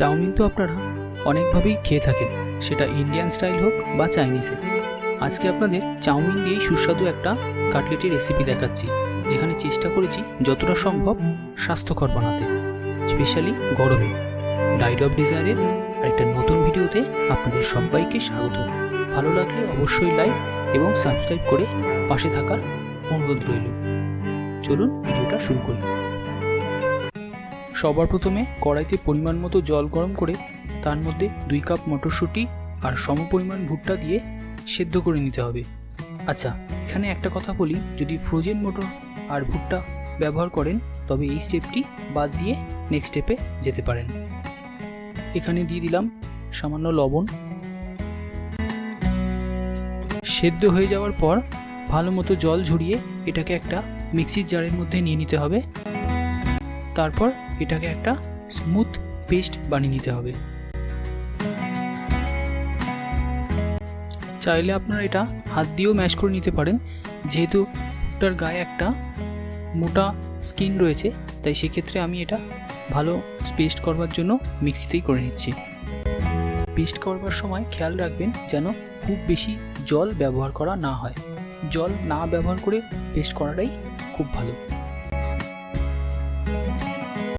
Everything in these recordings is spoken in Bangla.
চাউমিন তো আপনারা অনেকভাবেই খেয়ে থাকেন, সেটা ইন্ডিয়ান স্টাইল হোক বা চাইনিজে আজকে আপনাদের চাউমিন দিয়েই সুস্বাদু একটা কাটলেটের রেসিপি দেখাচ্ছি, যেখানে চেষ্টা করেছি যতটা সম্ভব স্বাস্থ্যকর বানাতে স্পেশালি গরমে। ডাইড অফ ডিজায়ারের আরেকটা নতুন ভিডিওতে আপনাদের সবাইকে স্বাগত। ভালো লাগলে অবশ্যই লাইক এবং সাবস্ক্রাইব করে পাশে থাকার অনুরোধ রইল। চলুন ভিডিওটা শুরু করি। সবার প্রথমে কড়াইতে পরিমাণ মতো জল গরম করে তার মধ্যে দুই কাপ মটরশুঁটি আর সমপরিমাণ ভুট্টা দিয়ে সেদ্ধ করে নিতে হবে। আচ্ছা এখানে একটা কথা বলি, যদি ফ্রোজেন মটর আর ভুট্টা ব্যবহার করেন, তবে এই স্টেপটি বাদ দিয়ে নেক্সট স্টেপে যেতে পারেন। এখানে দিয়ে দিলাম সামান্য লবণ। সেদ্ধ হয়ে যাওয়ার পর ভালো মতো জল ঝরিয়ে এটাকে একটা মিক্সির জারের মধ্যে নিয়ে নিতে হবে। তারপর এটাকে একটা স্মুথ পেস্ট বানিয়ে নিতে হবে। চাইলে আপনারা এটা হাত দিয়েও ম্যাশ করে নিতে পারেন। যেহেতু ভুট্টার গায়ে একটা মোটা স্কিন রয়েছে, তাই সেক্ষেত্রে আমি এটা ভালো পেস্ট করবার জন্য মিক্সিতেই করে নিচ্ছি। পেস্ট করবার সময় খেয়াল রাখবেন যেন খুব বেশি জল ব্যবহার করা না হয়। জল না ব্যবহার করে পেস্ট করাটাই খুব ভালো।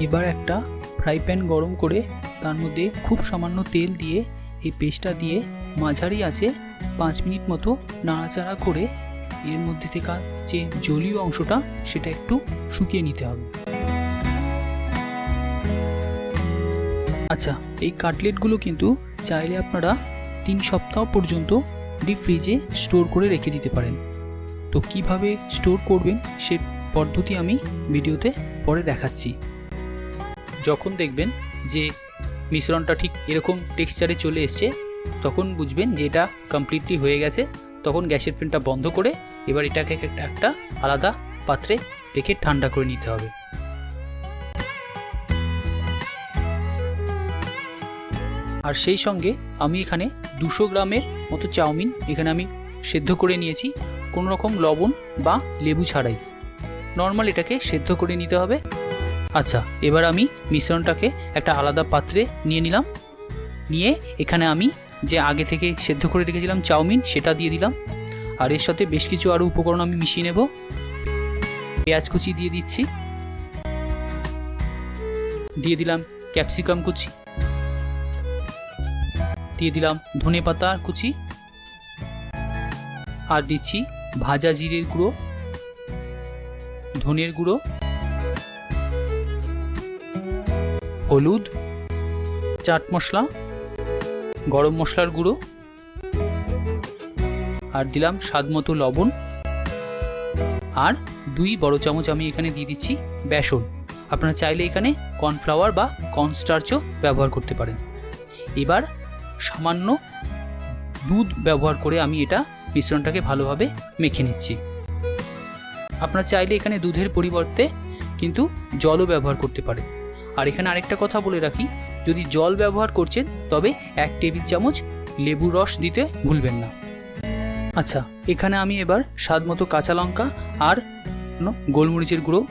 এবার একটা ফ্রাই প্যান গরম করে তার মধ্যে খুব সামান্য তেল দিয়ে এই পেস্টটা দিয়ে মাঝারি আছে পাঁচ মিনিট মতো নাড়াচাড়া করে এর মধ্যে থেকে যে জলীয় অংশটা সেটা একটু শুকিয়ে নিতে হবে। আচ্ছা এই কাটলেটগুলো কিন্তু চাইলে আপনারা তিন সপ্তাহ পর্যন্ত ডিপ ফ্রিজে স্টোর করে রেখে দিতে পারেন। তো কীভাবে স্টোর করবেন সে পদ্ধতি আমি ভিডিওতে পরে দেখাচ্ছি। যখন দেখবেন যে মিশ্রণটা ঠিক এরকম টেক্সচারে চলে এসছে, তখন বুঝবেন যে এটা কমপ্লিটলি হয়ে গেছে। তখন গ্যাসের ফ্লেমটা বন্ধ করে এবার এটাকে একটা আলাদা পাত্রে রেখে ঠান্ডা করে নিতে হবে। আর সেই সঙ্গে আমি এখানে দুশো গ্রামের মতো চাউমিন এখানে আমি সেদ্ধ করে নিয়েছি। কোনো রকম লবণ বা লেবু ছাড়াই। নর্মাল এটাকে সেদ্ধ করে নিতে হবে। আচ্ছা এবার আমি মিশ্রণটাকে একটা আলাদা পাত্রে নিয়ে নিলাম। নিয়ে এখানে আমি যে আগে থেকে সেদ্ধ করে রেখেছিলাম চাউমিন, সেটা দিয়ে দিলাম। আর এর সাথে বেশ কিছু আরও উপকরণ আমি মিশিয়ে নেব। পেঁয়াজ কুচি দিয়ে দিচ্ছি। দিয়ে দিলাম ক্যাপসিকাম কুচি। দিয়ে দিলাম ধনে পাতা কুচি। আর দিচ্ছি ভাজা জিরের গুঁড়ো, ধনের গুঁড়ো। হলুদ, চাট মশলা, গরম মশলার গুঁড়ো, আর দিলাম স্বাদ মতো লবণ। আর দুই বড় চামচ আমি এখানে দিয়ে দিচ্ছি বেসন। আপনারা চাইলে এখানে কর্নফ্লাওয়ার বা কর্নস্টার্চও ব্যবহার করতে পারেন। এবার সামান্য দুধ ব্যবহার করে আমি এটা মিশ্রণটাকে ভালোভাবে মেখে নিচ্ছি। আপনারা চাইলে এখানে দুধের পরিবর্তে কিন্তু জলও ব্যবহার করতে পারেন। আর এখানে আরেকটা কথা বলে রাখি, যদি জল ব্যবহার করছেন, তবে এক টেবিল চামচ লেবুর রস দিতে ভুলবেন না। আচ্ছা এখানে আমি এবার স্বাদ মতো কাঁচা লঙ্কা আর গোলমরিচের গুঁড়ো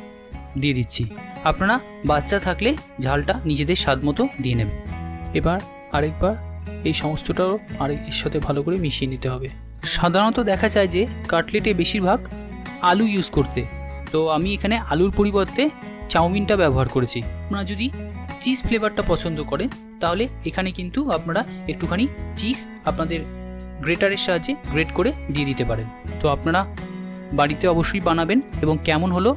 দিয়ে দিচ্ছি। আপনারা বাচ্চা থাকলে ঝালটা নিজেদের স্বাদ মতো দিয়ে নেবেন। এবার আরেকবার এই সমস্তটাও আরেক এর সাথে ভালো করে মিশিয়ে নিতে হবে। সাধারণত দেখা যায় যে কাটলেটে বেশিরভাগ আলু ইউজ করতে। তো আমি এখানে আলুর পরিবর্তে চাউমিনটা ব্যবহার করেছি। আপনারা যদি চিজ ফ্লেভারটা পছন্দ করেন, তাহলে এখানে কিন্তু আপনারা একটুখানি চিজ আপনাদের গ্রেটারের সাহায্যে গ্রেট করে দিয়ে দিতে পারেন। তো আপনারা বাড়িতে অবশ্যই বানাবেন এবং কেমন হলো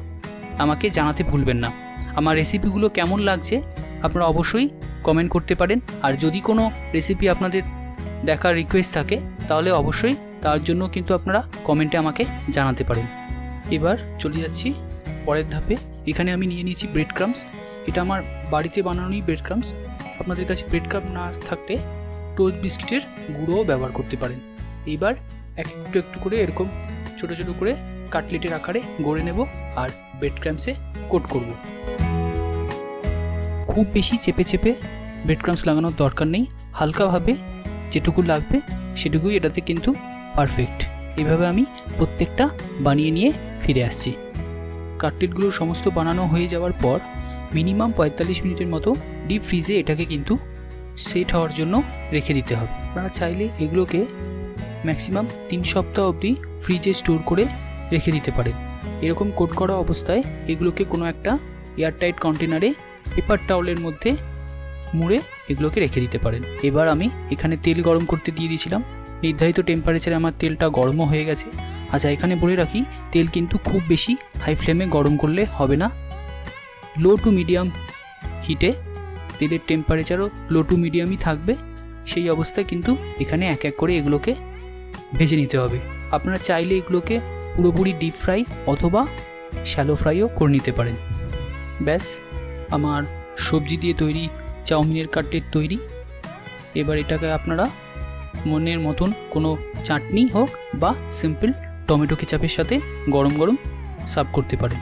আমাকে জানাতে ভুলবেন না। আমার রেসিপিগুলো কেমন লাগছে আপনারা অবশ্যই কমেন্ট করতে পারেন। আর যদি কোনো রেসিপি আপনাদের দেখার রিকোয়েস্ট থাকে, তাহলে অবশ্যই তার জন্য কিন্তু আপনারা কমেন্টে আমাকে জানাতে পারেন। এবার চলে যাচ্ছি পরের ধাপে এখানে আমি নিয়ে নিয়েছি ব্রেড ক্রামস এটা আমার বাড়িতে বানানোই ব্রেড ক্রামস আপনাদের কাছে ব্রেড ক্রাম না থাকলে টোস্ট বিস্কিটের গুঁড়োও ব্যবহার করতে পারেন। এইবার এক একটু একটু করে এরকম ছোট ছোট করে কাটলেটের আকারে গড়ে নেব আর ব্রেড ক্রামসে কোট করব। খুব বেশি চেপে চেপে ব্রেড ক্রামস লাগানোর দরকার নেই। হালকাভাবে যেটুকু লাগবে সেটুকুই এটাতে কিন্তু পারফেক্ট এভাবে আমি প্রত্যেকটা বানিয়ে নিয়ে ফিরে আসছি। কাটলেটগুলো সমস্ত বানানো হয়ে যাওয়ার পর মিনিমাম পঁয়তাল্লিশ মিনিটের মতো ডিপ ফ্রিজে এটাকে কিন্তু সেট হওয়ার জন্য রেখে দিতে হবে। আপনারা চাইলে এগুলোকে ম্যাক্সিমাম তিন সপ্তাহ অবধি ফ্রিজে স্টোর করে রেখে দিতে পারেন। এরকম কোট করা অবস্থায় এগুলোকে কোনো একটা এয়ারটাইট কন্টেনারে পেপার টাওয়েলের মধ্যে মুড়ে এগুলোকে রেখে দিতে পারেন। এবার আমি এখানে তেল গরম করতে দিয়ে দিয়েছিলাম। নির্ধারিত টেম্পারেচারে আমার তেলটা গরমও হয়ে গেছে। আচ্ছা এখানে বলে রাখি, তেল কিন্তু খুব বেশি হাই ফ্লেমে গরম করলে হবে না। লো টু মিডিয়াম হিটে তেলের টেম্পারেচারও লো টু মিডিয়ামই থাকবে। সেই অবস্থায় কিন্তু এখানে এক এক করে এগুলোকে ভেজে নিতে হবে। আপনারা চাইলে এগুলোকে পুরোপুরি ডিপ ফ্রাই অথবা শ্যালো ফ্রাইও করে নিতে পারেন। ব্যাস, আমার সবজি দিয়ে তৈরি চাউমিনের কাটলেট তৈরি। এবার এটাকে আপনারা মনের মতন কোনো চাটনি হোক বা সিম্পল টমেটো কেচাপের সাথে গরম গরম সার্ভ করতে পারেন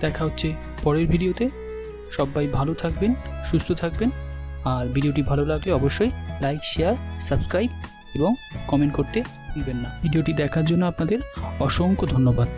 দেখা হচ্ছে পরের ভিডিওতে। সবাই ভালো থাকবেন, সুস্থ থাকবেন। আর ভিডিওটি ভালো লাগলে অবশ্যই লাইক, শেয়ার, সাবস্ক্রাইব এবং কমেন্ট করতে ভুলবেন না। ভিডিওটি দেখার জন্য আপনাদের অসংখ্য ধন্যবাদ।